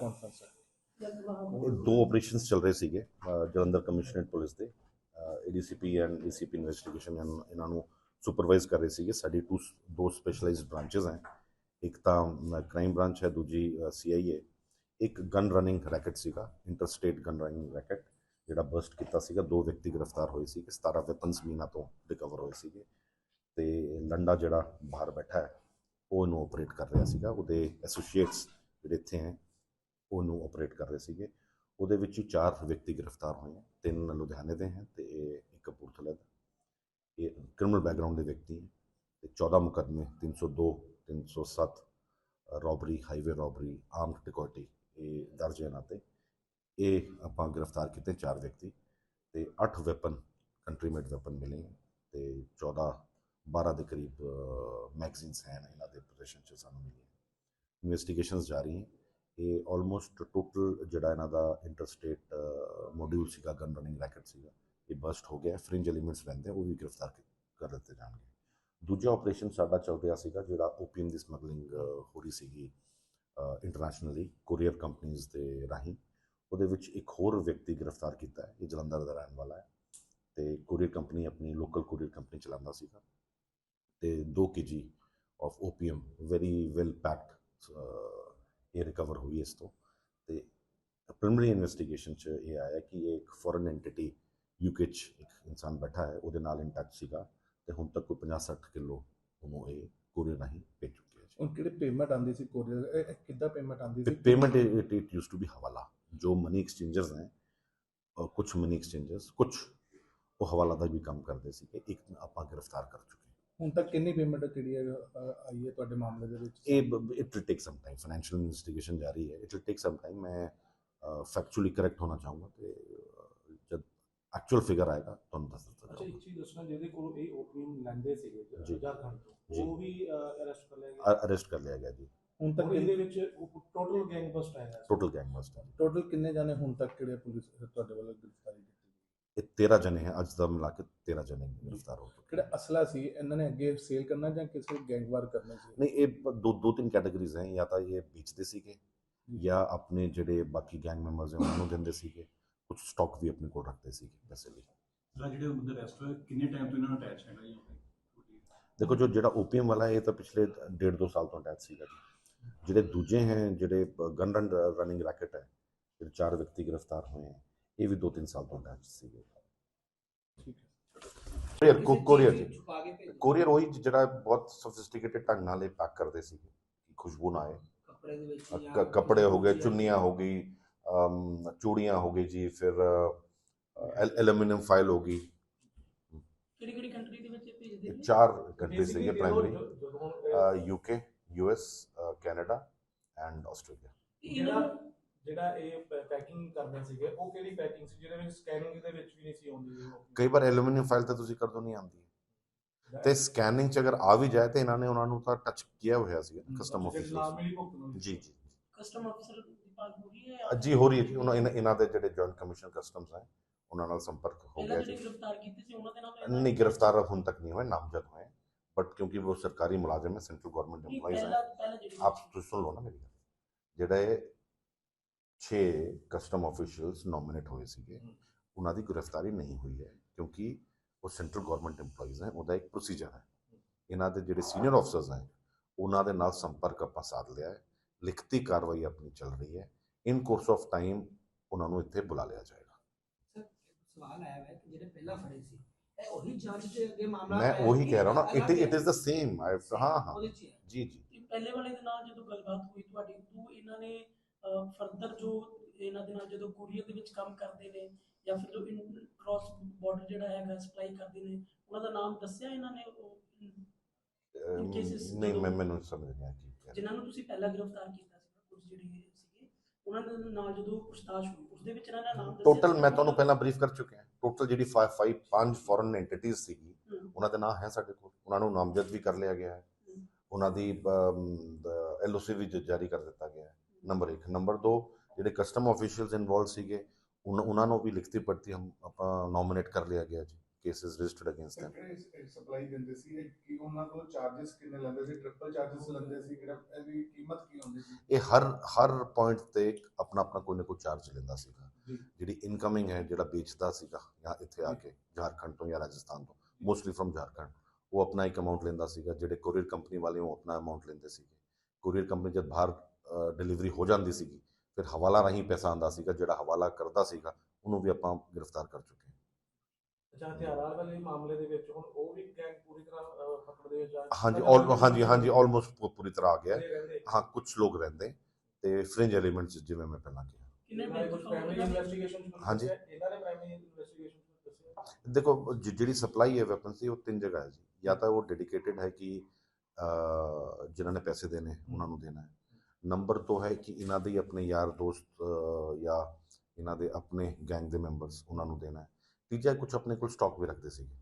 ਕੌਣ ਇਹ ਦੋ ਆਪਰੇਸ਼ਨਸ ਚੱਲ ਰਹੇ ਸੀਗੇ ਜਲੰਧਰ ਕਮਿਸ਼ਨਰੇਟ ਪੁਲਿਸ ਦੇ ਏਡੀਸੀਪੀ ਐਂਡ ਏਸੀਪੀ ਇਨਵੈਸਟੀਗੇਸ਼ਨ ਇਹਨਾਂ ਨੂੰ ਸੁਪਰਵਾਈਜ਼ ਕਰ ਰਹੇ ਸੀਗੇ। ਸਾਡੀ ਟੂ ਦੋ ਸਪੈਸ਼ਲਾਈਜ਼ਡ ਬ੍ਰਾਂਚਸ ਹੈ। ਇੱਕ ਤਾਂ ਕ੍ਰਾਈਮ ਬ੍ਰਾਂਚ ਹੈ, ਦੂਜੀ ਸੀਆਈਏ ਇੱਕ ਗਨ ਰਨਿੰਗ ਰੈਕਟ ਸੀਗਾ ਇੰਟਰਸਟੇਟ ਗਨ ਰਨਿੰਗ ਰੈਕਟ ਜਿਹੜਾ ਬਰਸਟ ਕੀਤਾ ਸੀਗਾ। ਦੋ ਵਿਅਕਤੀ ਗ੍ਰਿਫਤਾਰ ਹੋਏ ਸੀ 17 ਵੈਪਨਸ ਵੀ ਇਹਨਾਂ ਤੋਂ ਰਿਕਵਰ ਹੋਏ ਸੀਗੇ। ਤੇ ਲੰਡਾ ਜਿਹੜਾ ਬਾਹਰ ਬੈਠਾ ਹੈ, ਉਹ ਇਹਨੂੰ ਆਪਰੇਟ ਕਰ ਰਿਹਾ ਸੀਗਾ। ਉਹਦੇ ਐਸੋਸੀਏਟਸ ਜਿਹੜੇ ਇੱਥੇ ਹੈ ਉਹਨੂੰ ਆਪਰੇਟ ਕਰ ਰਹੇ ਸੀਗੇ। ਉਹਦੇ ਵਿੱਚ ਹੀ ਚਾਰ ਵਿਅਕਤੀ ਗ੍ਰਿਫਤਾਰ ਹੋਏ ਹੈ ਤਿੰਨ ਲੁਧਿਆਣੇ ਦੇ ਹਨ ਤੇ ਇੱਕ ਕਪੂਰਥਲਾ ਦਾ। ਇਹ ਕ੍ਰਿਮੀਨਲ ਬੈਕਗ੍ਰਾਉਂਡ ਦੇ ਵਿਅਕਤੀ ਹੈ ਤੇ 14 ਮੁਕੱਦਮੇ 302 307 ਰੋਬਰੀ ਹਾਈਵੇ ਰੋਬਰੀ ਆਰਮਡ ਡਿਕੋਟੀ ਇਹ ਦਰਜ ਹੈ ਇਹਨਾਂ ਤੇ। ਇਹ ਆਪਾਂ ਗ੍ਰਿਫਤਾਰ ਕੀਤੇ ਚਾਰ ਵਿਅਕਤੀ ਤੇ 8 ਵੈਪਨ ਕੰਟਰੀ ਮੇਡ ਵੈਪਨ ਮਿਲੇ ਹੈ ਤੇ 14 12 ਦੇ ਕਰੀਬ ਮੈਗਜ਼ੀਨਸ ਹਨ ਇਹਨਾਂ ਦੇ ਪੋਜੀਸ਼ਨ 'ਚ ਸਾਨੂੰ ਮਿਲੀ ਇਨਵੈਸਟੀਗੇਸ਼ਨਸ ਜਾਰੀ ਹੈ। ਇਹ ਆਲਮੋਸਟ ਟੋਟਲ ਜਿਹੜਾ ਇਹਨਾਂ ਦਾ ਇੰਟਰਸਟੇਟ ਮੋਡਿਊਲ ਸੀਗਾ ਗਨ ਰਨਿੰਗ ਰੈਕਟ ਸੀਗਾ, ਇਹ ਬਸਟ ਹੋ ਗਿਆ ਫ੍ਰਿੰਜ ਐਲੀਮੈਂਟਸ ਰਹਿੰਦੇ ਉਹ ਵੀ ਗ੍ਰਿਫਤਾਰ ਕਰ ਦਿੱਤੇ ਜਾਣਗੇ। ਦੂਜਾ ਆਪਰੇਸ਼ਨ ਸਾਡਾ ਚੱਲ ਰਿਹਾ ਸੀਗਾ, ਜਿਹੜਾ ਓਪੀਐਮ ਦੀ ਸਮਗਲਿੰਗ ਹੋ ਰਹੀ ਸੀਗੀ ਇੰਟਰਨੈਸ਼ਨਲੀ ਕੋਰੀਅਰ ਕੰਪਨੀਆਂ ਦੇ ਰਾਹੀਂ। ਉਹਦੇ ਵਿੱਚ ਇੱਕ ਹੋਰ ਵਿਅਕਤੀ ਗ੍ਰਿਫਤਾਰ ਕੀਤਾ ਹੈ, ਇਹ ਜਲੰਧਰ ਦਾ ਰਹਿਣ ਵਾਲਾ ਹੈ। ਤੇ ਕੋਰੀਅਰ ਕੰਪਨੀ ਆਪਣੀ ਲੋਕਲ ਕੋਰੀਅਰ ਕੰਪਨੀ ਚਲਾਉਂਦਾ ਸੀਗਾ। ਤੇ 2 KG of opium very well packed ਇਹ ਰਿਕਵਰ ਹੋਈ ਇਸ ਤੋਂ। ਤੇ ਪ੍ਰਿਲਿਮਿਨਰੀ ਇਨਵੈਸਟੀਗੇਸ਼ਨ 'ਚ ਇਹ ਆਇਆ ਕਿ ਇਹ ਇੱਕ ਫੋਰਨ ਐਂਟੀਟੀ ਯੂਕੇ 'ਚ ਇੱਕ ਇਨਸਾਨ ਬੈਠਾ ਹੈ ਉਹਦੇ ਨਾਲ ਇੰਟੈਕਟ ਸੀਗਾ ਤੇ ਹੁਣ ਤੱਕ ਕੋਈ 50-60 ਕਿਲੋ ਉਹਨੂੰ ਇਹ ਕੋਰੀਅਰ ਰਾਹੀਂ ਭੇਜ ਚੁੱਕੇ ਹੈ ਹੁਣ ਕਿਹੜੇ ਪੇਮੈਂਟ ਆਂਦੀ ਸੀ ਕੋਰੀਅਰ ਕਿੱਦਾਂ ਪੇਮੈਂਟ ਆਂਦੀ ਸੀ? Payment it used to be hawala. ਜੋ ਮਨੀ ਐਕਸਚੇਂਜਰਸ ਨੇ ਕੁਝ ਮਨੀ ਐਕਸਚੇਂਜਰਸ ਕੁਝ ਉਹ ਹਵਾਲਾਦਾਰ ਵੀ ਕੰਮ ਕਰਦੇ ਸੀ ਕਿ ਇੱਕ ਆਪਾਂ ਗ੍ਰਿਫਤਾਰ ਕਰ ਚੁੱਕੇ ਹੁਣ ਤੱਕ ਕਿੰਨੀ ਪੇਮੈਂਟ ਜਿਹੜੀ ਹੈ ਅ, ਆਈ ਹੈ ਤੁਹਾਡੇ ਮਾਮਲੇ ਦੇ ਵਿੱਚ? ਇਹ it will take some time financial investigation ਜਾਰੀ ਹੈ। It will take some time ਮੈਂ ਫੈਕਚੁਅਲੀ ਕਰੈਕਟ ਹੋਣਾ ਚਾਹੂੰਗਾ ਤੇ ਅਹ, ਜਦ ਐਕਚੁਅਲ ਫਿਗਰ ਆਏਗਾ ਤੁਹਾਨੂੰ ਦੱਸ ਦਿੱਤਾ ਅੱਛਾ ਇੱਕ ਜਾਊਗਾ ਚੀਜ਼ ਦੱਸਣਾ ਜਿਹਦੇ ਕੋਲ ਇਹ ਓਪੀਐਮ ਲੈਂਦੇ ਸੀਗੇ ਜੀ। ਝਾਰਖੰਡ। ਤੋਂ ਉਹ ਵੀ ਅਰੈਸਟ ਕਰ ਲਿਆ ਗਿਆ? ਅਰੈਸਟ ਕਰ ਲਿਆ ਗਿਆ ਜੀ। ਹੁਣ ਤੱਕ ਹੁਣ ਇਹਦੇ ਵਿੱਚ ਟੋਟਲ ਗੈਂਗ ਬਸਟ ਆਇਆ ਟੋਟਲ ਗੈਂਗ ਮਸਟ ਟੋਟਲ ਕਿੰਨੇ ਜਾਣੇ ਹੁਣ ਤੱਕ ਕਿਹੜੇ ਪੁਲਿਸ ਤੁਹਾਡੇ ਵੱਲੋਂ ਗ੍ਰਿਫਤਾਰੀ ਕੀਤੀ? ਇਹ 13 ਜਣੇ ਹੈ ਅੱਜ ਦਾ ਮਿਲਾ ਕੇ 13 ਜਣੇ ਗ੍ਰਿਫਤਾਰ ਹੋ ਚੁੱਕੇ ਕਿਹੜਾ ਅਸਲਾ ਸੀ? ਇਹਨਾਂ ਨੇ ਅੱਗੇ ਸੇਲ ਕਰਨਾ ਜਾਂ ਕਿਸੇ ਗੈਂਗ ਵਾਰ ਕਰਨਾ ਸੀ? ਨਹੀਂ ਇਹ ਦੋ ਦੋ ਤਿੰਨ ਕੈਟਾਗਰੀਜ਼ ਹੈ ਜਾਂ ਤਾਂ ਇਹ ਵੇਚਦੇ ਸੀਗੇ ਜਾਂ। ਆਪਣੇ ਜਿਹੜੇ ਬਾਕੀ ਗੈਂਗ ਮੈਂਬਰਸ ਹੈ ਉਹਨਾਂ ਨੂੰ ਦਿੰਦੇ ਸੀਗੇ ਕੁਝ ਸਟਾਕ ਵੀ ਆਪਣੇ ਕੋਲ ਰੱਖਦੇ ਸੀਗੇ ਵੈਸੇ ਲਈ। ਜਿਹੜਾ ਜਿਹੜੇ ਬੰਦੇ ਅਰੈਸਟ ਹੋਏ ਕਿੰਨੇ ਟਾਈਮ ਤੋਂ ਇਹਨਾਂ ਨਾਲ ਅਟੈਚ ਹੈਗਾ ਜੀ ਦੇਖੋ ਜੋ ਜਿਹੜਾ ਓਪੀਐਮ ਵਾਲਾ ਇਹ ਤਾਂ ਪਿਛਲੇ ਡੇਢ ਦੋ ਸਾਲ ਤੋਂ ਅਟੈਚ ਸੀਗਾ ਜੀ। ਜਿਹੜੇ ਦੂਜੇ ਹੈ ਜਿਹੜੇ ਗਨ ਰਨ ਰਨਿੰਗ ਰੈਕਟ ਹੈ ਜਿਹੜੇ ਚਾਰ ਵਿਅਕਤੀ ਗ੍ਰਿਫਤਾਰ ਹੋਏ ਹੈ ਇਹ ਵੀ ਦੋ ਤਿੰਨ ਸਾਲ ਤੋਂ ਠੀਕ ਹੈ ਕੋਰੀਅਰ ਕੋਰੀਅਰ ਜੀ ਕੋਰੀਅਰ ਉਹੀ ਜਿਹੜਾ ਬਹੁਤ ਸੋਫਿਸਟੀਕੇਟਡ ਢੰਗ ਨਾਲ ਇਹ ਪੈਕ ਕਰਦੇ ਕਿ ਖੁਸ਼ਬੂ ਨਾ ਆਏ ਕੱਪੜੇ ਦੇ ਵਿੱਚ ਕੱਪੜੇ ਹੋ ਗਏ ਚੁੰਨੀਆਂ ਹੋ ਗਈ ਅਮ, ਚੂੜੀਆਂ ਹੋ ਗਈ ਜੀ ਫਿਰ ਐਲੂਮੀਨੀਅਮ ਫਾਈਲ ਹੋ ਗਈ ਕਿਹੜੀ ਕਿਹੜੀ ਕੰਟਰੀ ਦੇ ਵਿੱਚ ਇਹ ਭੇਜਦੇ ਇਹ ਨੇ ਚਾਰ ਕੰਟਰੀਜ਼ ਸੀਗੇ Basically ਪ੍ਰਾਇਮਰੀ ਇਹ- UK US Canada and Australia ਕਈ ਵਾਰ ਐਲੂਮੀਨੀਅਮ ਫਾਈਲ ਤਾਂ ਤੁਸੀਂ ਕਰ ਨਹੀਂ ਆਉਂਦੀ। ਤੇ ਸਕੈਨਿੰਗ ਚ ਅਗਰ ਆ ਵੀ ਜਾਏ ਤੇ ਇਹਨਾਂ ਨੇ ਉਹਨਾਂ ਨੂੰ ਤਾਂ ਟੱਚ ਕੀਤਾ ਹੋਇਆ ਸੀ ਕਸਟਮ ਆਫਿਸਰ ਜੀ ਜੀ। ਕਸਟਮ ਆਫਿਸਰ ਜੀ ਹੋ ਉਹਨਾਂ ਇਹਨਾਂ ਦੇ ਜਿਹੜੇ ਜੁਆਇੰਟ ਕਮਿਸ਼ਨ ਕਸਟਮਸ ਹੈ ਉਹਨਾਂ ਨਾਲ ਸੰਪਰਕ ਹੋ ਗਿਆ ਜੀ। ਨਹੀਂ ਗ੍ਰਿਫਤਾਰ ਹੁਣ ਤੱਕ ਨਹੀਂ ਹੋਏ ਨਾਮਜ਼ਦ ਹੋਏ। ਬਟ ਕਿਉਂਕਿ ਉਹ ਸਰਕਾਰੀ ਮੁਲਾਜ਼ਮ ਹੈ ਸੈਂਟਰਲ ਗਵਰਨਮੈਂਟ ਐਮਪਲਾਈਜ਼ ਹੈ। ਆਪ ਤੁਸੀਂ ਸੁਣ ਲਓ ਨਾ ਮੇਰੀ ਗੱਲ। ਜਿਹੜਾ ਇਹ 6 ਕਸਟਮ ਆਫੀਸ਼ੀਅਲਸ ਨੋਮੀਨੇਟ ਹੋਏ ਸੀਗੇ। ਉਹਨਾਂ ਦੀ ਗ੍ਰਿਫਤਾਰੀ ਨਹੀਂ ਹੋਈ ਹੈ ਕਿਉਂਕਿ ਉਹ ਸੈਂਟਰਲ ਗਵਰਨਮੈਂਟ EMPLOYEES ਹੈ ਉਹਦਾ ਇੱਕ ਪ੍ਰੋਸੀਜਰ ਹੈ। ਇਹਨਾਂ ਦੇ ਜਿਹੜੇ ਸੀਨੀਅਰ ਅਫਸਰਸ ਹੈ ਉਹਨਾਂ ਦੇ ਨਾਲ ਸੰਪਰਕ ਆਪਾਂ ਸਾਧ ਲਿਆ ਹੈ ਲਿਖਤੀ ਕਾਰਵਾਈ ਆਪਣੀ ਚੱਲ ਰਹੀ ਹੈ। ਇਨ ਕੋਰਸ ਆਫ ਟਾਈਮ ਉਹਨਾਂ ਨੂੰ ਇੱਥੇ ਬੁਲਾ ਲਿਆ ਜਾਏਗਾ। ਸਰ ਸਵਾਲ ਆਇਆ ਹੈ ਕਿ ਜਿਹੜੇ ਪਹਿਲਾਂ ਫੜੇ ਸੀ ਇਹ ਉਹੀ ਜਾਂਚ ਦੇ ਅੱਗੇ ਮਾਮਲਾ ਮੈਂ ਉਹੀ ਕਹਿ ਰਿਹਾ ਨਾ ਅਲੱਗ ਇਟ ਇਟ ਹੈ? ਇਜ਼ ਦ ਸੇਮ ਹਾਂ ਹਾਂ। ਹੀ ਹੈ। ਜੀ ਜੀ। ਪਹਿਲੇ ਵਾਲੇ ਦੇ ਨਾਲ ਜਦੋਂ ਗੱਲਬਾਤ ਹੋਈ ਤੁਹਾਡੀ ਤੋਂ ਇਹਨਾਂ ਨੇ ਫਰਦਰ ਜੋ ਇਹਨਾਂ ਦੇ ਨਾਲ ਜਦੋਂ ਕੋਰੀਅਰ ਦੇ ਵਿੱਚ ਕੰਮ ਕਰਦੇ ਨੇ ਜਾਂ ਫਿਰ ਜੋ ਕ੍ਰਾਸ ਬਾਰਡਰ ਜਿਹੜਾ ਹੈਗਾ ਸਪਲਾਈ ਕਰਦੇ ਨੇ ਉਹਨਾਂ ਦਾ ਨਾਮ ਦੱਸਿਆ ਇਹਨਾਂ ਨੇ ਉਹ? cases ਨਹੀਂ ਮੈਂ ਮੈਨੂੰ ਸਮਝ ਨਹੀਂ ਰਹੇ। ਜਿਨ੍ਹਾਂ ਨੂੰ ਤੁਸੀਂ ਪਹਿਲਾਂ ਗ੍ਰਿਫਤਾਰ ਕੀਤਾ ਸੀ ਪੁਲਿਸ ਜਿਹੜੀ ਸੀਗੇ ਉਹਨਾਂ ਦੇ ਨਾਲ ਜਦੋਂ ਪੁੱਛਤਾਛ ਹੋਈ ਉਸ ਦੇ ਵਿੱਚ ਇਹਨਾਂ ਦਾ ਨਾਮ ਦੱਸਿਆ ਟੋਟਲ ਸੀ ਮੈਂ ਤੁਹਾਨੂੰ ਪਹਿਲਾਂ ਬਰੀਫ ਕਰ ਚੁੱਕਿਆ ਟੋਟਲ ਜਿਹੜੀ 5 ਪੰਜ ਫੋਰਨ ਐਂਟੀਟੀਜ਼ ਸੀਗੀ ਹਮ, ਉਹਨਾਂ ਦੇ ਨਾਮ ਹੈ ਸਾਡੇ ਕੋਲ। ਉਹਨਾਂ ਨੂੰ ਨਾਮਜ਼ਦ ਵੀ ਕਰ ਲਿਆ ਗਿਆ ਹੈ। ਉਹਨਾਂ ਦੀ ਐਲਓਸੀ ਵੀ ਜ- ਜਾਰੀ ਕਰ ਦਿੱਤਾ ਗਿਆ ਹੈ। ਨੰਬਰ 1 ਨੰਬਰ 2 ਜਿਹੜੇ ਕਸਟਮ ਆਫੀਸ਼ੀਅਲਸ ਇਨਵੋਲਵ ਸੀਗੇ ਉਹਨਾਂ ਨੂੰ ਵੀ ਲਿਖਤੀ ਪੜਤੀ ਹਮ ਆਪਾਂ ਨੋਮੀਨੇਟ ਕਰ ਲਿਆ ਗਿਆ ਜੀ cases registered against them supply ਦਿੰਦੇ ਸੀ ਕਿ ਉਹਨਾਂ ਤੋਂ ਚਾਰजेस ਕਿੰਨੇ ਲੈਂਦੇ ਸੀ? ਟ੍ਰਿਪਲ ਚਾਰजेस ਲੈਂਦੇ ਸੀ ਕਿਹੜਾ ਇਹਦੀ ਕੀਮਤ ਕੀ ਹੁੰਦੀ ਸੀ? ਇਹ ਹਰ ਹਰ ਪੁਆਇੰਟ ਤੇ ਆਪਣਾ ਆਪਣਾ ਕੋਈ ਨਾ ਕੋਈ ਚਾਰਜ ਲੈਂਦਾ ਸੀਗਾ। ਜਿਹੜੀ ਇਨਕਮਿੰਗ ਹੈ ਜਿਹੜਾ ਵੇਚਦਾ ਸੀਗਾ ਜਾਂ ਇੱਥੇ ਆ ਕੇ ਝਾਰਖੰਡ ਤੋਂ ਜਾਂ ਰਾਜਸਥਾਨ ਤੋਂ ਮੋਸਟਲੀ ਫਰਮ ਝਾਰਖੰਡ। ਉਹ ਆਪਣਾ ਇੱਕ ਅਮਾਉਂਟ ਲੈਂਦਾ ਸੀਗਾ ਜਿਹੜੇ ਕੋਰੀਅਰ ਕੰਪਨੀ ਵਾਲੇ ਉਹ ਆਪਣਾ ਅਮਾਉਂਟ ਲੈਂਦੇ ਸੀਗੇ। ਕੋਰੀਅਰ ਕੰਪਨੀ ਜਦ ਬਾਹਰ ਡਿਲੀਵਰੀ ਹੋ ਜਾਂਦੀ ਸੀਗੀ। ਫਿਰ ਹਵਾਲਾ ਰਾਹੀਂ ਪੈਸਾ ਆਂਦਾ ਸੀਗਾ ਜਿਹੜਾ ਹਵਾਲਾ ਕਰਦਾ ਸੀਗਾ ਉਹਨੂੰ ਵੀ ਆਪਾਂ ਗ੍ਰਿਫਤਾਰ ਕਰ ਚੁੱਕੇ ਹਾਂ। ਅੱਛਾ ਹਥਿਆਰਾਂ ਵਾਲੇ ਮਾਮਲੇ ਦੇ ਵਿੱਚ ਹੁਣ ਉਹ ਵੀ ਗੈਂਗ ਪੂਰੀ ਤਰ੍ਹਾਂ ਪਕੜ ਦੇ ਆ ਹਾਂਜੀ ਜਾਂ ਆਲ ਹਾਂਜੀ ਹਾਂਜੀ ਆਲਮੋਸਟ ਪੂਰੀ ਤਰ੍ਹਾਂ ਆ ਗਿਆ। ਹੈ। ਕੁਝ ਲੋਕ ਰਹਿੰਦੇ। ਤੇ ਫ੍ਰਿੰਜ ਐਲੀਮੈਂਟਸ ਜਿਵੇਂ ਮੈਂ ਪਹਿਲਾਂ ਕਿਹਾ। ਕਿੰਨੇ ਇਹਨਾਂ ਨੇ ਕੁਝ ਬੈਂਕ ਪ੍ਰਾਇਮਰੀ ਇਨਵੈਸਟੀਗੇਸ਼ਨ ਹਾਂਜੀ। ਇਹਨਾਂ ਨੇ ਪ੍ਰਾਇਮਰੀ ਇਨਵੈਸਟੀਗੇਸ਼ਨ ਦੱਸਿਆ? ਦੇਖੋ ਜਿਹੜੀ ਸਪਲਾਈ ਹੈ ਵੈਪਨ ਦੀ ਉਹ ਤਿੰਨ ਜਗ੍ਹਾ ਹੈ ਜੀ। ਜਾਂ ਤਾਂ ਉਹ ਡੈਡੀਕੇਟਿਡ ਹੈ ਕਿ ਜਿਨ੍ਹਾਂ ਨੇ ਪੈਸੇ ਦੇਣੇ ਉਹਨਾਂ ਨੂੰ ਦੇਣਾ ਹੈ। ਨੰਬਰ 2 ਹੈ ਕਿ ਇਹਨਾਂ ਦੇ ਆਪਣੇ ਯਾਰ ਦੋਸਤ ਜਾਂ ਇਹਨਾਂ ਦੇ ਆਪਣੇ ਗੈਂਗ ਦੇ ਮੈਂਬਰਸ ਉਹਨਾਂ ਨੂੰ ਦੇਣਾ ਹੈ। ਤੀਜਾ ਕੁਝ ਆਪਣੇ ਕੋਲ ਸਟਾਕ ਵੀ ਰੱਖਦੇ ਸੀਗੇ।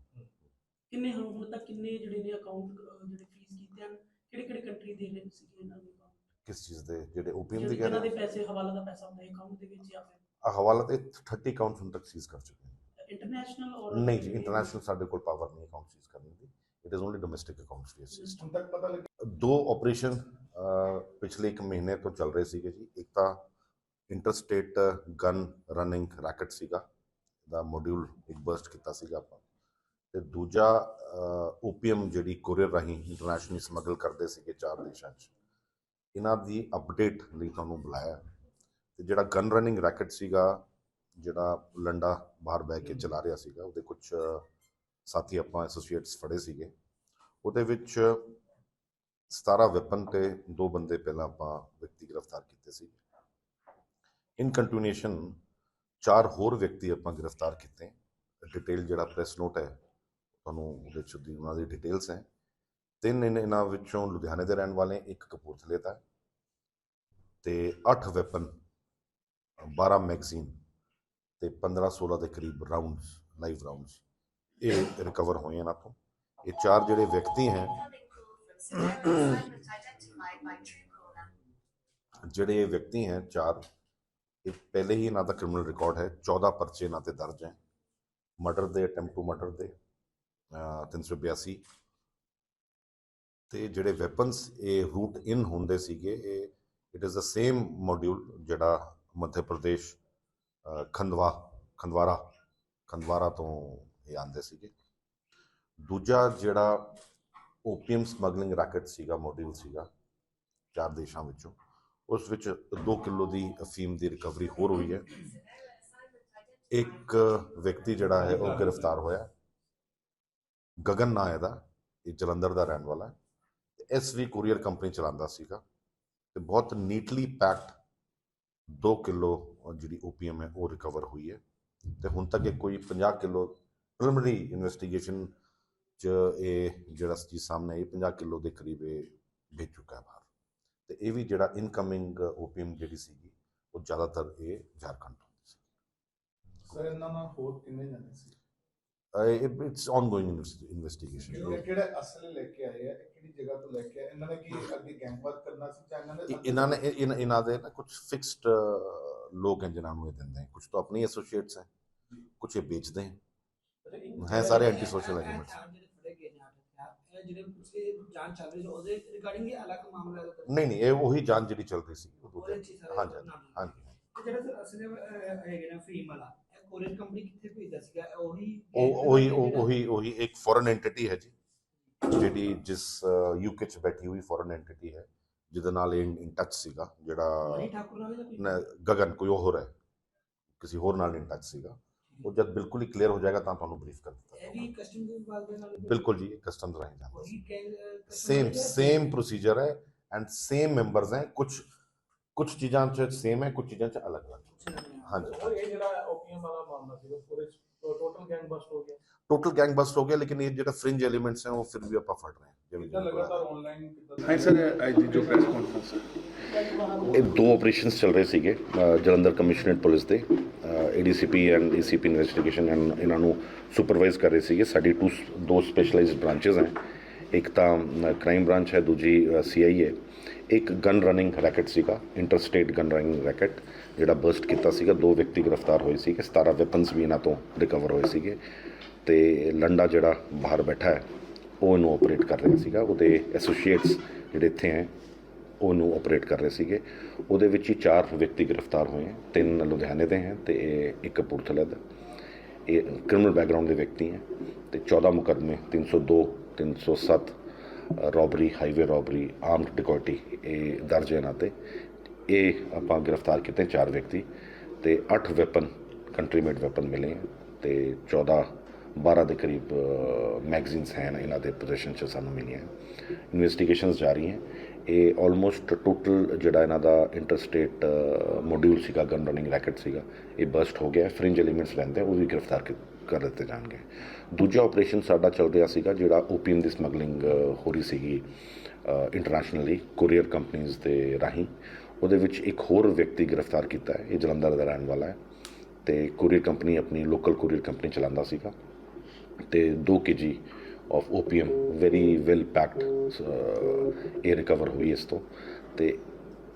ਕਿੰਨੇ ਹੁਣ ਹੁਣ ਤੱਕ ਕਿੰਨੇ ਜਿਹੜੇ ਨੇ ਅਕਾਊਂਟ ਜਿਹੜੇ ਫ੍ਰੀਜ਼ ਕੀਤੇ ਹਨ? ਕਿਹੜੇ ਕਿਹੜੇ ਕੰਟਰੀ ਦੇ ਰਹੇ ਸੀਗੇ ਇਹਨਾਂ ਦੇ account? ਕਿਸ ਚੀਜ਼ ਦੇ? ਜਿਹੜੇ ਓਪੀਐਮ ਦੇ ਜਿਹੜੇ ਕਹਿ ਇਹਨਾਂ ਦੇ ਪੈਸੇ ਹਵਾਲਾ ਦਾ ਪੈਸਾ ਹੁੰਦਾ ਹੈ ਅਕਾਊਂਟ ਦੇ ਵਿੱਚ ਜਾਂ ਫਿਰ? ਆ ਹਵਾਲਾ ਤੇ 30 ਅਕਾਊਂਟਸ ਹੁਣ ਤੱਕ ਸੀਜ਼ ਕਰ ਚੁੱਕੇ ਹਾਂ ਇੰਟਰਨੈਸ਼ਨਲ ਔਰ ਨਹੀਂ ਜੀ ਇੰਟਰਨੈਸ਼ਨਲ ਸਾਡੇ ਕੋਲ ਪਾਵਰ ਨਹੀਂ ਅਕਾਊਂਟ ਸੀਜ਼ ਕਰਨ ਦੀ। It is only domestic accounts we assist ਹੁਣ ਤੱਕ ਪਤਾ ਲੱਗਿਆ ਦੋ ਆਪਰੇਸ਼ਨ ਪਿਛਲੇ ਇੱਕ ਮਹੀਨੇ ਤੋਂ ਚੱਲ ਰਹੇ ਸੀਗੇ ਜੀ। ਇੱਕ ਤਾਂ ਇੰਟਰਸਟੇਟ ਗਨ ਰਨਿੰਗ ਰੈਕਟ ਸੀਗਾ। ਦਾ ਮੋਡਿਊਲ ਇੱਕ ਬਰਸਟ ਕੀਤਾ ਸੀਗਾ ਆਪਾਂ। ਤੇ ਦੂਜਾ ਓਪੀਐਮ ਜਿਹੜੀ ਕੋਰੀਅਰ ਰਾਹੀਂ ਇੰਟਰਨੈਸ਼ਨਲੀ ਸਮਗਲ ਕਰਦੇ ਸੀਗੇ ਚਾਰ ਦੇਸ਼ਾਂ 'ਚ। ਇਹਨਾਂ ਦੀ ਅਪਡੇਟ ਲਈ ਤੁਹਾਨੂੰ ਬੁਲਾਇਆ। ਤੇ ਜਿਹੜਾ ਗਨ ਰਨਿੰਗ ਰੈਕਟ ਸੀਗਾ, ਜਿਹੜਾ ਲੰਡਾ ਬਾਹਰ ਬਹਿ ਕੇ ਚਲਾ ਰਿਹਾ ਸੀਗਾ, ਉਹਦੇ ਕੁਝ ਸਾਥੀ ਆਪਾਂ ਐਸੋਸੀਏਟਸ ਫੜੇ ਸੀਗੇ। ਉਹਦੇ ਵਿੱਚ 17 ਵੈਪਨ ਤੇ ਦੋ ਬੰਦੇ ਪਹਿਲਾਂ ਆਪਾਂ ਵਿਅਕਤੀ ਗ੍ਰਿਫਤਾਰ ਕੀਤੇ ਸੀ। ਇਨ ਕੰਟੀਨਿਊਏਸ਼ਨ ਚਾਰ ਹੋਰ ਵਿਅਕਤੀ ਆਪਾਂ ਗ੍ਰਿਫਤਾਰ ਕੀਤੇ। ਡਿਟੇਲ ਜਿਹੜਾ ਪ੍ਰੈਸ ਨੋਟ ਹੈ, ਤੁਹਾਨੂੰ ਉਹਦੇ ਚ ਦੀ ਉਹਨਾਂ ਦੀ ਡਿਟੇਲਸ ਹੈ। ਤਿੰਨ ਇਹਨਾਂ ਵਿੱਚੋਂ ਲੁਧਿਆਣੇ ਦੇ ਰਹਿਣ ਵਾਲੇ, ਇੱਕ ਕਪੂਰਥਲੇ ਦਾ ਹੈ। ਤੇ 8 ਵੈਪਨ 12 ਮੈਗਜ਼ੀਨ ਤੇ 15 16 ਦੇ ਕਰੀਬ ਰਾਉਂਡਸ ਲਾਈਵ ਰਾਉਂਡਸ ਇਹ ਰਿਕਵਰ ਹੋਏ ਇਹਨਾਂ ਤੋਂ ਇਹ ਚਾਰ ਜਿਹੜੇ ਵਿਅਕਤੀ ਹੈ ਜਿਹੜੇ ਵਿਅਕਤੀ ਹੈ, ਚਾਰ, ਇਹ ਪਹਿਲੇ ਹੀ ਇਹਨਾਂ ਦਾ ਕ੍ਰਿਮੀਨਲ ਰਿਕਾਰਡ ਹੈ 14 ਪਰਚੇ ਇਹਨਾਂ ਤੇ ਦਰਜ ਹੈ। ਮਰਡਰ ਦੇ ਅਟੈਂਪਟ ਟੂ ਮਰਡਰ ਦੇ 382 ਤੇ ਜਿਹੜੇ ਵੈਪਨਸ ਇਹ ਰੂਟ ਇਨ ਹੁੰਦੇ ਸੀਗੇ, ਇਹ it is the same module ਜਿਹੜਾ ਮੱਧ ਪ੍ਰਦੇਸ਼ ਖੰਦਵਾ, ਖੰਦਵਾਰਾ ਖੰਦਵਾਰਾ ਤੋਂ ਇਹ ਆਂਦੇ ਸੀਗੇ। ਦੂਜਾ ਜਿਹੜਾ ਓਪੀਐਮ ਸਮਗਲਿੰਗ ਰੈਕਟ ਸੀਗਾ ਮੋਡਿਊਲ ਸੀਗਾ, ਚਾਰ ਦੇਸ਼ਾਂ ਵਿੱਚੋਂ। ਉਸ ਵਿੱਚ 2 ਕਿਲੋ ਦੀ ਅਫੀਮ ਦੀ ਰਿਕਵਰੀ ਹੋਰ ਹੋਈ ਹੈ। ਇੱਕ ਵਿਅਕਤੀ ਜਿਹੜਾ ਹੈ, ਉਹ ਗ੍ਰਿਫਤਾਰ ਹੋਇਆ। ਗਗਨ ਨਾਂ ਇਹਦਾ, ਇਹ ਜਲੰਧਰ ਦਾ ਰਹਿਣ ਵਾਲਾ ਹੈ। ਐਸਵੀ ਕੁਰੀਅਰ ਕੰਪਨੀ ਚਲਾਉਂਦਾ ਸੀਗਾ। ਤੇ ਬਹੁਤ ਨੀਟਲੀ ਪੈਕਡ 2 ਕਿਲੋ ਜਿਹੜੀ ਓਪੀਐਮ ਹੈ, ਉਹ ਰਿਕਵਰ ਹੋਈ ਹੈ। ਤੇ ਹੁਣ ਤੱਕ ਇਹ ਕੋਈ 50 ਕਿਲੋ ਪ੍ਰੀਲਿਮਿਨਰੀ ਇਨਵੈਸਟੀਗੇਸ਼ਨ ਚ ਇਹ ਜਿਹੜਾ ਚੀਜ਼ ਸਾਹਮਣੇ ਇਹ 50 ਕਿਲੋ ਦੇ ਕਰੀਬ ਇਹ ਵੇਚ ਚੁੱਕਾ ਬਾਹਰ। ਤੇ ਇਹ ਵੀ ਜਿਹੜਾ ਇਨਕਮਿੰਗ ਓਪੀਅਮ ਜਿਹੜੀ ਸੀਗੀ ਉਹ ਜ਼ਿਆਦਾਤਰ ਇਹ ਝਾਰਖੰਡ ਤੋਂ ਸੀ ਸਰ ਇਹਨਾਂ ਨਾਲ ਹੋਰ ਕਿੰਨੇ ਜਾਣੇ ਸੀ? ਇਟਸ ਆਨਗੋਇੰਗ ਇਨਵੈਸਟੀਗੇਸ਼ਨ ਕਿਹੜਾ ਅਸਲ ਲੈ ਕੇ ਆਏ ਆ? ਕਿਹੜੀ ਜਗ੍ਹਾ ਤੋਂ ਲੈ ਕੇ ਆਏ? ਇਹਨਾਂ ਨੇ ਕੀ ਅੱਗੇ ਗੈਂਗ ਵਰਕ ਕਰਨਾ ਸੀ ਜਾਂ ਇਹਨਾਂ ਨੇ ਇਹਨਾਂ ਨੇ ਇਹਨਾਂ ਦੇ ਨਾ ਕੁਝ ਫਿਕਸਡ ਲੋਕ ਹਨ ਜਿਨ੍ਹਾਂ ਨੂੰ ਇਹ ਦਿੰਦੇ ਹਨ ਕੁਝ ਤਾਂ ਆਪਣੇ ਐਸੋਸੀਏਟਸ ਹਨ ਕੁਝ ਇਹ ਵੇਚਦੇ ਹਨ ਹੈ ਸਾਰੇ ਐਂਟੀ ਸੋਸ਼ਲ ਐਲੀਮੈਂਟਸ ਜਿਹੜੇ ਪਿਛਲੇ ਜਾਂਚ ਚੱਲ ਰਹੀ ਸੀ ਉਹਦੇ ਰਿਗਾਰਡਿੰਗ ਇਹ ਅਲੱਗ ਮਾਮਲਾ ਹੈ ਉਹਦਾ। ਨਹੀਂ ਨਹੀਂ ਇਹ ਉਹੀ ਜਾਂਚ ਜਿਹੜੀ ਚੱਲ ਰਹੀ ਸੀ ਉਹ ਉਹਦੇ ਦੂਜਾ ਚ ਹੀ ਸਾਰੇ ਹਾਂਜੀ ਨਾਮ। ਹਾਂਜੀ। ਤੇ ਜਿਹੜਾ ਸਰ ਅਸਲੇ ਹੈਗੇ ਨੇ ਫੀਮ ਵਾਲਾ ਇਹ ਕੋਰੀਅਰ ਕੰਪਨੀ ਕਿੱਥੇ ਭੇਜਦਾ ਸੀਗਾ? ਇਹ ਉਹੀ ਉਹ ਉਹੀ ਉਹ- ਉਹੀ ਉਹੀ ਇੱਕ ਫੋਰਨ ਐਂਟੀਟੀ ਹੈ ਜੀ ਜਿਹੜੀ ਜਿਸ ਯੂਕੇ ਚ ਬੈਠੀ ਹੋਈ ਫੋਰਨ ਐਂਟੀਟੀ ਹੈ ਜਿਹਦੇ ਨਾਲ ਇਹ ਇਨ ਟੱਚ ਸੀਗਾ ਜਿਹੜਾ ਮਨੀ ਠਾਕੁਰ ਨਾਲ ਜਾਂ ਕੋਈ ਨ- ਗਗਨ ਕੋਈ ਹੋਰ ਹੈ ਕਿਸੇ ਹੋਰ ਨਾਲ ਇਨ ਟੱਚ ਸੀਗਾ। ਉਹ ਜਦ ਬਿਲਕੁਲ ਹੀ ਕਲੀਅਰ ਹੋ ਜਾਏਗਾ ਤਾਂ ਤੁਹਾਨੂੰ ਬਰੀਫ ਕਰ ਦਿੱਤਾ ਇਹ ਵੀ ਕਸਟਮ ਦੇ ਵਿਭਾਗ ਦੇ ਨਾਲ ਬਿਲਕੁਲ ਜੀ ਕਸਟਮਸ ਰਾਹੀਂ ਜਾਂਦਾ ਸੀ ਉਹੀ ਗੈਂਗ ਸੇਮ ਸੇਮ ਪ੍ਰੋਸੀਜਰ ਹੈ ਐਂਡ ਸੇਮ ਮੈਂਬਰਸ ਹੈ ਕੁਝ ਕੁਝ ਚੀਜ਼ਾਂ ਚ ਸੇਮ ਹੈ ਕੁਝ ਚੀਜ਼ਾਂ ਚ ਅਲੱਗ-ਅਲੱਗ ਹਾਂਜੀ ਔਰ ਇਹ ਜਿਹੜਾ ਓਪੀਐਮ ਵਾਲਾ ਮਾਮਲਾ ਸੀਗਾ ਪੂਰੇ ਟੋਟਲ ਗੈਂਗ ਬਸਟ ਹੋ ਗਿਆ ਟੋਟਲ ਗੈਂਗ ਬਸਟ ਹੋ ਗਿਆ ਲੇਕਿਨ ਇਹ ਜਿਹੜਾ ਫ੍ਰਿੰਜ ਐਲੀਮੈਂਟਸ ਹੈ ਉਹ ਫਿਰ ਵੀ ਆਪਾਂ ਫੜ ਰਹੇ ਹਾਂ ਜਿਵੇਂ ਲਗਾਤਾਰ ਆਨਲਾਈਨ ਕਿੱਦਾਂ ਹਾਂ ਸਰ ਅੱਜ ਦੀ ਜੋ ਪ੍ਰੈਸ ਕਾਨਫਰੰਸ ਹੈ। ਇਹ ਦੋ ਆਪਰੇਸ਼ਨਸ ਚੱਲ ਰਹੇ ਸੀਗੇ ਜਲੰਧਰ ਕਮਿਸ਼ਨਰੇਟ ਪੁਲਿਸ ਦੇ ਏਡੀਸੀਪੀ ਐਂਡ ਏਸੀਪੀ ਇਨਵੈਸਟੀਗੇਸ਼ਨ ਇਹਨਾਂ ਨੂੰ ਸੁਪਰਵਾਈਜ਼ ਕਰ ਰਹੇ ਸੀਗੇ। ਸਾਡੀ ਟੂ ਦੋ ਸਪੈਸ਼ਲਾਈਜ਼ਡ ਬ੍ਰਾਂਚਸ ਹੈ। ਇੱਕ ਤਾਂ ਕ੍ਰਾਈਮ ਬ੍ਰਾਂਚ ਹੈ ਦੂਜੀ ਸੀਆਈ ਹੈ ਇੱਕ ਗਨ ਰਨਿੰਗ ਰੈਕਟ ਸੀਗਾ ਇੰਟਰਸਟੇਟ ਗਨ ਰਨਿੰਗ ਰੈਕਟ ਜਿਹੜਾ ਬਰਸਟ ਕੀਤਾ ਸੀਗਾ, ਦੋ ਵਿਅਕਤੀ ਗ੍ਰਿਫਤਾਰ ਹੋਏ ਸੀਗੇ 17 ਵੈਪਨਸ ਵੀ ਇਹਨਾਂ ਤੋਂ ਰਿਕਵਰ ਹੋਏ ਸੀਗੇ ਤੇ ਲੰਡਾ ਜਿਹੜਾ ਬਾਹਰ ਬੈਠਾ ਹੈ, ਉਹ ਇਹਨੂੰ ਆਪਰੇਟ ਕਰ ਰਿਹਾ ਸੀਗਾ, ਉਹਦੇ ਐਸੋਸੀਏਟਸ ਜਿਹੜੇ ਇੱਥੇ ਹੈ ਉਹਨੂੰ ਆਪਰੇਟ ਕਰ ਰਹੇ ਸੀਗੇ। ਉਹਦੇ ਵਿੱਚ ਹੀ ਚਾਰ ਵਿਅਕਤੀ ਗ੍ਰਿਫਤਾਰ ਹੋਏ ਹੈ, ਤਿੰਨ ਲੁਧਿਆਣੇ ਦੇ ਹੈ ਤੇ ਇੱਕ ਕਪੂਰਥਲਾ ਦਾ। ਇਹ ਕ੍ਰਿਮੀਨਲ ਬੈਕਗ੍ਰਾਉਂਡ ਦੇ ਵਿਅਕਤੀ ਹੈ ਤੇ 14 ਮੁਕੱਦਮੇ 302 307 ਰੋਬਰੀ ਹਾਈਵੇ ਰੋਬਰੀ ਆਰਮਡ ਡਿਕੋਟੀ ਇਹ ਦਰਜ ਹੈ ਇਹਨਾਂ ਤੇ। ਇਹ ਆਪਾਂ ਗ੍ਰਿਫਤਾਰ ਕੀਤੇ ਚਾਰ ਵਿਅਕਤੀ ਤੇ 8 ਵੈਪਨ ਕੰਟਰੀ ਮੇਡ ਵੈਪਨ ਮਿਲੇ ਹੈ ਤੇ 14 12 ਦੇ ਕਰੀਬ ਮੈਗਜ਼ੀਨਸ ਹਨ ਇਹਨਾਂ ਦੇ ਪੋਜੀਸ਼ਨ 'ਚ ਸਾਨੂੰ ਮਿਲੀਆਂ। ਇਨਵੈਸਟੀਗੇਸ਼ਨਸ ਜਾਰੀ ਹੈ। ਇਹ ਆਲਮੋਸਟ ਟੋਟਲ ਜਿਹੜਾ ਇਹਨਾਂ ਦਾ ਇੰਟਰਸਟੇਟ ਮੋਡਿਊਲ ਸੀਗਾ ਗਨ ਰਨਿੰਗ ਰੈਕਟ ਸੀਗਾ ਇਹ ਬਸਟ ਹੋ ਗਿਆ। ਫ੍ਰਿੰਜ ਐਲੀਮੈਂਟਸ ਲੈਂਦੇ ਆ, ਉਹ ਵੀ ਗ੍ਰਿਫਤਾਰ ਕਰ ਦਿੱਤੇ ਜਾਣਗੇ। ਦੂਜਾ ਆਪਰੇਸ਼ਨ ਸਾਡਾ ਚੱਲ ਰਿਹਾ ਸੀਗਾ ਜਿਹੜਾ ਓਪੀਐਮ ਦੀ ਸਮਗਲਿੰਗ ਹੋ ਰਹੀ ਸੀਗੀ ਇੰਟਰਨੈਸ਼ਨਲੀ ਕੋਰੀਅਰ ਕੰਪਨੀਆਂ ਦੇ ਰਾਹੀਂ। ਉਹਦੇ ਵਿੱਚ ਇੱਕ ਹੋਰ ਵਿਅਕਤੀ ਗ੍ਰਿਫਤਾਰ ਕੀਤਾ ਹੈ, ਇਹ ਜਲੰਧਰ ਦਾ ਰਹਿਣ ਵਾਲਾ ਹੈ ਤੇ ਕੋਰੀਅਰ ਕੰਪਨੀ ਆਪਣੀ ਲੋਕਲ ਕੋਰੀਅਰ ਕੰਪਨੀ ਚਲਾਉਂਦਾ ਸੀਗਾ ਤੇ 2 KG of opium very well packed ਇਹ ਰਿਕਵਰ ਹੋਈ ਇਸ ਤੋਂ ਤੇ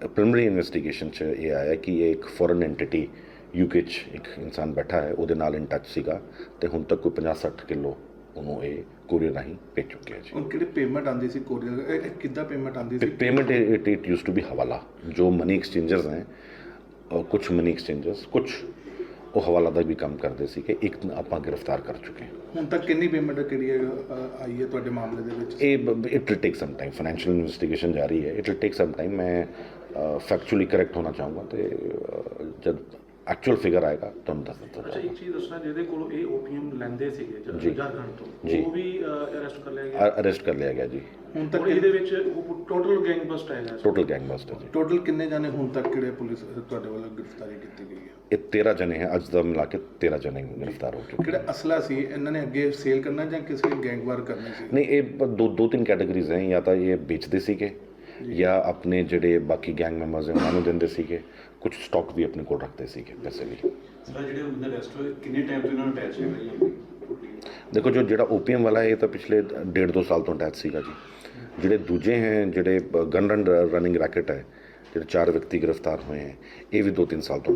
ਪ੍ਰੀਲਿਮਿਨਰੀ ਇਨਵੈਸਟੀਗੇਸ਼ਨ ਚ ਇਹ ਆਇਆ ਕਿ ਇਹ ਇੱਕ ਫੋਰਨ ਐਂਟੀਟੀ ਯੂਕੇ ਚ ਇੱਕ ਇਨਸਾਨ ਬੈਠਾ ਹੈ, ਉਹਦੇ ਨਾਲ ਇਨ ਟੱਚ ਸੀਗਾ ਤੇ ਹੁਣ ਤੱਕ ਕੋਈ 50-60 ਕਿਲੋ ਉਹਨੂੰ ਇਹ ਕੋਰੀਅਰ ਰਾਹੀਂ ਭੇਜ ਚੁੱਕੇ ਆ ਜੀ। ਹੁਣ ਕਿਹੜੇ ਪੇਮੈਂਟ ਆਂਦੀ ਸੀ ਕੋਰੀਅਰ? ਕਿੱਦਾਂ ਪੇਮੈਂਟ ਆਂਦੀ ਸੀ? Payment it it used to be hawala. ਜੋ ਮਨੀ ਐਕਸਚੇਂਜਰਸ ਹੈ ਕੁਝ ਮਨੀ ਐਕਸਚੇਂਜਰਸ ਕੁਝ ਉਹ ਹਵਾਲਾ ਦਾ ਵੀ ਕੰਮ ਕਰਦੇ ਸੀ ਕਿ ਇੱਕ ਆਪਾਂ ਗ੍ਰਿਫਤਾਰ ਕਰ ਚੁੱਕੇ ਹੁਣ ਤੱਕ ਕਿੰਨੀ ਪੇਮੈਂਟ ਕਿਹੜੀ ਆਈ ਹੈ ਤੁਹਾਡੇ ਮਾਮਲੇ ਦੇ ਵਿੱਚ? ਇਹ it will take some time financial investigation ਜਾਰੀ ਹੈ। It will take some time ਮੈਂ ਫੈਕਚੁਅਲੀ ਕਰੈਕਟ ਹੋਣਾ ਚਾਹੂੰਗਾ ਤੇ ਜਦ ਐਕਚੁਅਲ ਫਿਗਰ ਆਏਗਾ ਤੁਹਾਨੂੰ ਦੱਸ ਦਿੱਤਾ ਅੱਛਾ ਇੱਕ ਚੀਜ਼ ਦੱਸਣਾ ਜਿਹਦੇ ਕੋਲ ਇਹ ਓਪੀਐਮ ਲੈਂਦੇ ਸੀਗੇ ਜ- ਜੀ। ਝਾਰਖੰਡ ਤੋਂ ਜੀ। ਉਹ ਵੀ ਅਰੈਸਟ ਕਰ ਲਿਆ ਗਿਆ? ਅਰੈਸਟ ਕਰ ਲਿਆ ਗਿਆ ਜੀ। ਹੁਣ ਤੱਕ ਇਹਦੇ ਵਿੱਚ ਟੋਟਲ ਗੈਂਗ ਬਸਟ ਹੈਗਾ ਟੋਟਲ ਗੈਂਗਬਸਟਰ ਜੀ। ਟੋਟਲ ਕਿੰਨੇ ਜਾਣੇ ਹੁਣ ਤੱਕ ਕਿਹੜੇ ਪੁਲਿਸ ਤੁਹਾਡੇ ਵੱਲੋਂ ਗ੍ਰਿਫਤਾਰੀ ਕੀਤੀ ਗਈ ਹੈ? ਇਹ 13 ਜਣੇ ਹੈ ਅੱਜ ਦਾ ਮਿਲਾ ਕੇ 13 ਜਣੇ ਗ੍ਰਿਫਤਾਰ ਹੋ ਚੁੱਕੇ ਕਿਹੜਾ ਅਸਲਾ ਸੀ ਇਹਨਾਂ ਨੇ ਅੱਗੇ ਸੇਲ ਕਰਨਾ ਜਾਂ ਕਿਸੇ ਗੈਂਗਵਾਰ ਕਰਨੀ ਸੀ? ਨਹੀਂ ਇਹ ਦੋ ਦੋ ਤਿੰਨ ਕੈਟਾਗਰੀਜ਼ ਹੈ ਜਾਂ ਤਾਂ ਇਹ ਵੇਚਦੇ ਸੀਗੇ। ਜਾਂ ਆਪਣੇ ਜਿਹੜੇ ਬਾਕੀ ਗੈਂਗ ਮੈਂਬਰਸ ਹੈ ਉਹਨਾਂ ਨੂੰ ਦਿੰਦੇ ਸੀਗੇ ਕੁਝ ਸਟਾਕ ਵੀ ਆਪਣੇ ਕੋਲ ਰੱਖਦੇ ਸੀਗੇ ਪੈਸੇ ਵੀ। ਸਰ ਜਿਹੜੇ ਉਹਦੇ ਰੈਸਟ ਹੋਏ ਕਿੰਨੇ ਟਾਈਮ ਤੋਂ ਇਹਨਾਂ ਨੂੰ ਅਟੈਚ ਹੈਗਾ ਜੀ ਆਪਣੀ ਦੇਖੋ ਜੋ ਜਿਹੜਾ ਓਪੀਐਮ ਵਾਲਾ ਹੈ ਇਹ ਤਾਂ ਪਿਛਲੇ ਡੇਢ ਦੋ ਸਾਲ ਤੋਂ ਅਟੈਚ ਸੀਗਾ ਜੀ। ਜਿਹੜੇ ਦੂਜੇ ਹੈ ਜਿਹੜੇ ਗਨ ਰਨ ਰਨਿੰਗ ਰੈਕਟ ਹੈ ਜਿਹੜੇ ਚਾਰ ਵਿਅਕਤੀ ਗ੍ਰਿਫਤਾਰ ਹੋਏ ਹੈ ਇਹ ਵੀ ਦੋ ਤਿੰਨ ਸਾਲ ਤੋਂ